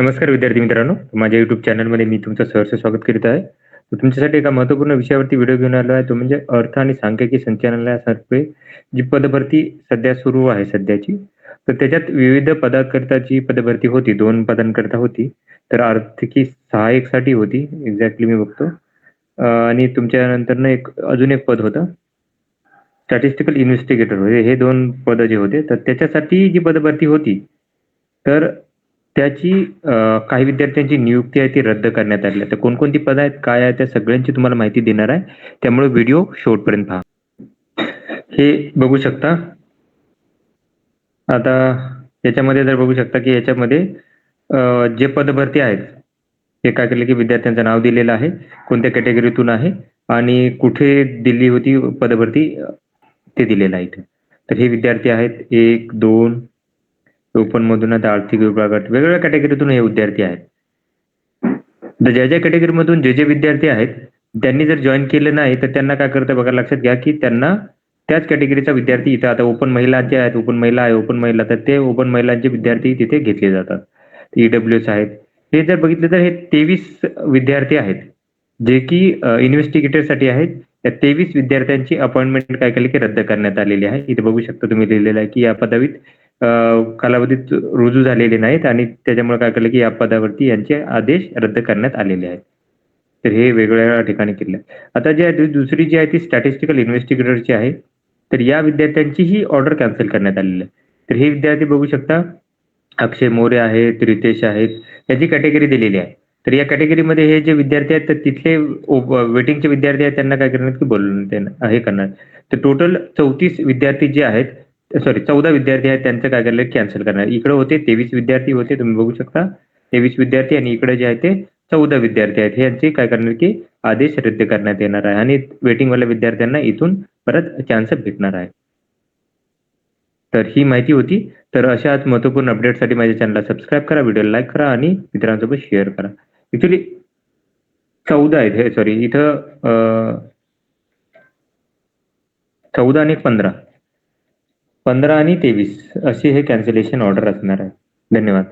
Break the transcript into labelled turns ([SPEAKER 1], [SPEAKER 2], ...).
[SPEAKER 1] नमस्कार विद्यार्थी मित्रांनो. माझ्या युट्यूब चॅनलमध्ये मी तुमचं सहर्ष स्वागत करीत आहे. तुमच्यासाठी एका महत्त्वपूर्ण विषयावरती व्हिडिओ घेऊन आलो आहे. तो म्हणजे अर्थ आणि सांख्यिकी संचालनालयासारखे जी पदभरती सध्या सुरू आहे सध्याची तर त्याच्यात विविध पदाकरिताची पदभरती होती. दोन पदांकरिता होती. तर आर्थिकी सहाय्यकसाठी होती. एक्झॅक्टली मी बघतो. आणि तुमच्या नंतर एक अजून एक पद होतं. स्टॅटिस्टिकल इन्व्हेस्टिगेटर हे दोन पद जे होते तर त्याच्यासाठी जी पदभरती होती तर त्याची अ, काही विद्यार्थ्यांची नियुक्ती आहे ती रद्द करण्यात आली आहे. तर कोणकोणती पदं आहेत काय आहे त्या सगळ्यांची तुम्हाला माहिती देणार आहे. त्यामुळे व्हिडिओ शेवटपर्यंत पहा. हे बघू शकता. आता याच्यामध्ये जर बघू शकता की याच्यामध्ये अ, जे पदभरती आहेत हे काय केलं की विद्यार्थ्यांचं नाव दिलेलं आहे कोणत्या कॅटेगरीतून आहे आणि कुठे दिली होती पदभरती ते दिलेलं आहे इथे. तर हे विद्यार्थी आहेत एक दोन ओपन मधून आता आर्थिक विभागात वेगवेगळ्या कॅटेगरीतून हे विद्यार्थी आहेत. तर ज्या ज्या कॅटेगरीमधून जे जे विद्यार्थी आहेत त्यांनी जर जॉईन केलं नाही तर त्यांना काय करतं बघा लक्षात घ्या की त्यांना त्याच कॅटेगरीचा विद्यार्थी इथं आता ओपन महिला जे आहेत ओपन महिला आहे ओपन महिला तर ते ओपन महिलांचे विद्यार्थी तिथे घेतले जातात. ईडब्ल्यू एस आहेत. हे जर बघितलं तर हे तेवीस विद्यार्थी आहेत जे की इन्व्हेस्टिगेटरसाठी आहेत. त्या तेवीस विद्यार्थ्यांची अपॉइंटमेंट काय केली की रद्द करण्यात आलेली आहे. इथे बघू शकता तुम्ही लिहिलेलं आहे की या पदवीत कालावधीत रुजू झालेले नाहीत आणि त्याच्यामुळे काय केलं की या पदावरती यांचे आदेश रद्द करण्यात आलेले आहेत. तर हे वेगवेगळ्या ठिकाणी केले. आता जे आहे दुसरी जी आहे ती स्टॅटिस्टिकल इन्व्हेस्टिगेटरची आहे तर या विद्यार्थ्यांची ही ऑर्डर कॅन्सल करण्यात आलेली आहे. तर हे विद्यार्थी बघू शकता अक्षय मोरे आहेत रितेश आहेत याची कॅटेगरी दिलेली आहे. तर या कॅटेगरीमध्ये हे जे विद्यार्थी आहेत तर तिथले वेटिंगचे विद्यार्थी आहेत त्यांना काय करणार की बोलून हे करणार. तर टोटल चौतीस विद्यार्थी जे आहेत सॉरी चौदा विद्यार्थी आहेत त्यांचं काय करलं कॅन्सल करणार. इकडे होते तेवीस विद्यार्थी होते तुम्ही बघू शकता. तेवीस विद्यार्थी आणि इकडे जे आहे ते चौदा विद्यार्थी आहेत. यांचे काय करणार की आदेश रद्द करण्यात येणार आहे आणि वेटिंगवाल्या विद्यार्थ्यांना इथून परत चान्स भेटणार आहे. तर ही माहिती होती. तर अशाच महत्त्वपूर्ण अपडेटसाठी माझ्या चॅनलला सबस्क्राईब करा व्हिडिओला लाईक करा आणि मित्रांसोबत शेअर करा. ऍक्च्युली चौदा आहेत हे सॉरी इथं चौदा आणि पंधरा. पंधरा आणि तेवीस अशी हे कॅन्सलेशन ऑर्डर असणार आहे. धन्यवाद.